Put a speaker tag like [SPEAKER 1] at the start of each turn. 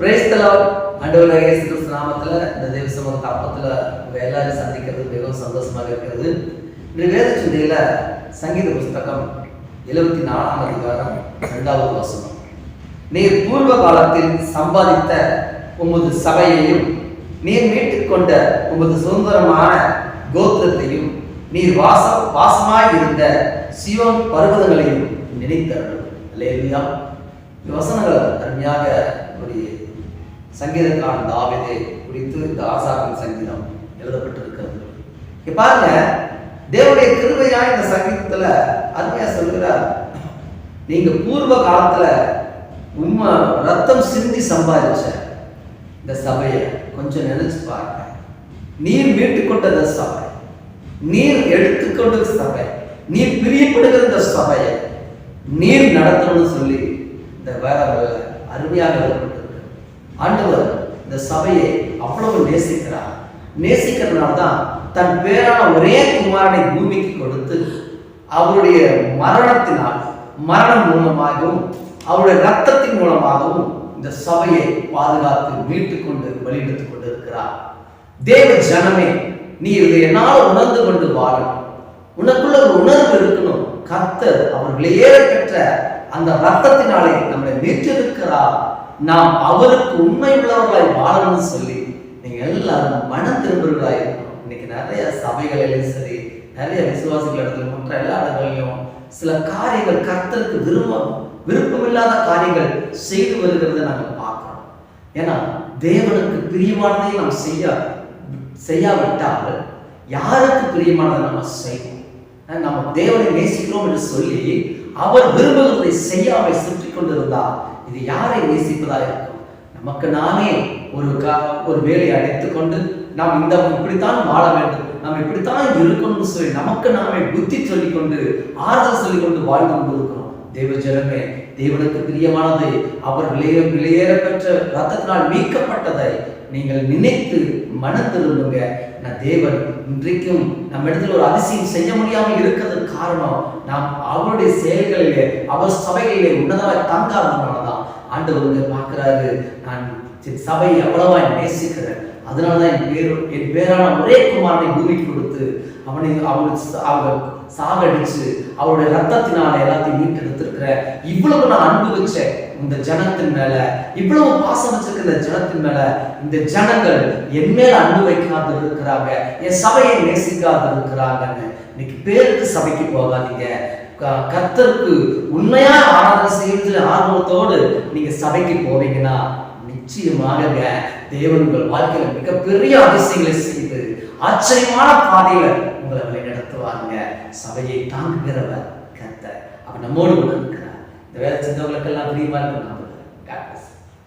[SPEAKER 1] பிரேஸ்தலால் இயேசு கிறிஸ்து நாமத்துல இந்த தேவ சமூக அப்பத்துல எல்லாரும் சந்திக்கிறது மிகவும் சந்தோஷமாக இருக்கிறது. வேத சிந்தையில சங்கீத புஸ்தகம் எழுபத்தி நாலாம் அதிகாரம் இரண்டாவது வசனம். நீர் பூர்வ காலத்தில் சம்பாதித்த உமது சபையையும் நீர் மீட்டுக் கொண்ட உமது சுதந்திரமான கோத்திரத்தையும் நீர் வாச வாசமாய் இருந்த சிவம் பர்வதங்களையும் நினைத்தருளும். வசனங்கள் அருமையாக ஒரு சங்கீதக்காரன் தாவிதை குறித்து இந்த ஆசாரின் சங்கீதம் எழுதப்பட்டிருக்கிறது. இங்க பாருங்க தேவனுடைய கிருபையா இந்த சங்கீதத்துல அருமையா சொல்கிறார் நீங்க பூர்வ காலத்துல உண்மை ரத்தம் சிந்தி சம்பாதிச்ச இந்த சபையை கொஞ்சம் நினைச்சு பாருங்க. நீர் மீட்டுக் கொண்ட சபை நீர் எடுத்துக்கொண்ட சபை நீர் பிரியப்படுகிற இந்த சபையை நீர் நடத்தணும்னு சொல்லி இந்த வேற அருமையாக எழுதப்பட்டிருக்கு ஆண்டவர் இந்த சபையை அவ்வளவு நேசிக்கிறார். நேசிக்கிறதுனால தான் தன் பேரான ஒரே குமாரனை பூமிக்கு கொடுத்து அவருடைய மரணத்தினால் மரணம் மூலமாகவும் அவருடைய ரத்தத்தின் மூலமாகவும் இந்த சபையை பாதுகாத்து மீட்டுக் கொண்டு வழிநடத்திக் கொண்டு இருக்கிறார் தேவ ஜனமே நீ இதை என்னால் உணர்ந்து கொண்டு வாழணும். உனக்குள்ள ஒரு உணர்வு இருக்கணும். கத்தர் அவர்களையே பெற்ற அந்த ரத்தத்தினாலே நம்மளை மீட்டிருக்கிறார் நாம் அவருக்கு உண்மை உள்ளவர்களாய் வாழணும்னு சொல்லி நீங்க எல்லாரும் மன திரும்புகிறவர்களாய் இருக்கணும். இன்னைக்கு நிறைய சபைகளிலும் சரி நிறைய விசுவாசிகள் இடத்துல மற்ற எல்லா இடங்களிலும் சில காரியங்கள் கர்த்தருக்கு விரும்பம் விருப்பமில்லாத காரியங்கள் செய்து வருகிறத நாங்கள் பார்க்கிறோம். ஏன்னா தேவனுக்கு பிரியமானதை நாம் செய்ய செய்யாவிட்டால் யாருக்கு பிரியமானதை நம்ம செய்வோம்? நம்ம தேவனை நேசிக்கிறோம் என்று சொல்லி அவர் விரும்புகிறதை செய்யாமல் சுற்றி கொண்டிருந்தால் இது யாரை நேசிப்பதாக இருக்கும்? நமக்கு நாமே ஒரு க ஒரு வேலையை அடைத்துக் கொண்டு நாம் இந்த இப்படித்தான் வாழ வேண்டும். நாம் இப்படித்தான் இருக்கணும்னு சொல்லி நமக்கு நாமே புத்தி சொல்லிக்கொண்டு ஆறுதல் சொல்லிக்கொண்டு வாழ்ந்து கொண்டிருக்கிறோம். தேவ ஜனமே தேவனுக்கு பிரியமானதை. அவர் விலைய விலையேற பெற்ற ரத்தத்தினால் மீட்கப்பட்டதை நீங்கள் நினைத்து மனம் திரும்புங்க நான் தேவன் இன்றைக்கும் நம்ம இடத்துல ஒரு அதிசயம் செய்ய முடியாமல் இருக்கிறதுக்கு காரணம் நாம் அவருடைய செயல்களிலே அவர் சபைகளிலே உன்னதமாய் தங்காததுனாலதான். ஆண்டவர் வந்து பார்க்கிறாரு. நான் சபையை எவ்வளவா நேசிக்கிறேன். அதனால தான் என் பேர் என் பேரான ஒரே குமாரனை பூமிக்கு கொடுத்து அவனை அவனுக்கு அவர் சாகடிச்சு அவருடைய ரத்தத்தினால எல்லாத்தையும் மீட்டெடுத்திருக்கிற இவ்வளவு நான் அன்பு வச்சேன் இந்த ஜனத்தின் மேல இவ்வளவு பாசம் வச்சிருக்கிற இந்த ஜனத்தின் மேல இந்த ஜனங்கள் என் மேல அன்பு வைக்காது இருக்கிறாங்க என் சபையை நேசிக்காது இருக்கிறாங்கன்னு இன்னைக்கு பேருக்கு சபைக்கு போகாதீங்க. க- உண்மையா ஆராதனை செய்யறதுல ஆர்வத்தோடு நீங்க சபைக்கு போவீங்கன்னா நிச்சயமாக தேவன் உங்கள் வாழ்க்கையில மிகப்பெரிய அதிசயங்களை செய்து ஆச்சரியமான பாதையில உங்களை வழி நடத்துவாங்க சபையை தாங்குகிறவர் கத்த அவர் நம்மோடு கூட இருக்கிறார். இந்த வேலை சிந்தவங்களுக்கெல்லாம் பிரியமா இருக்கும்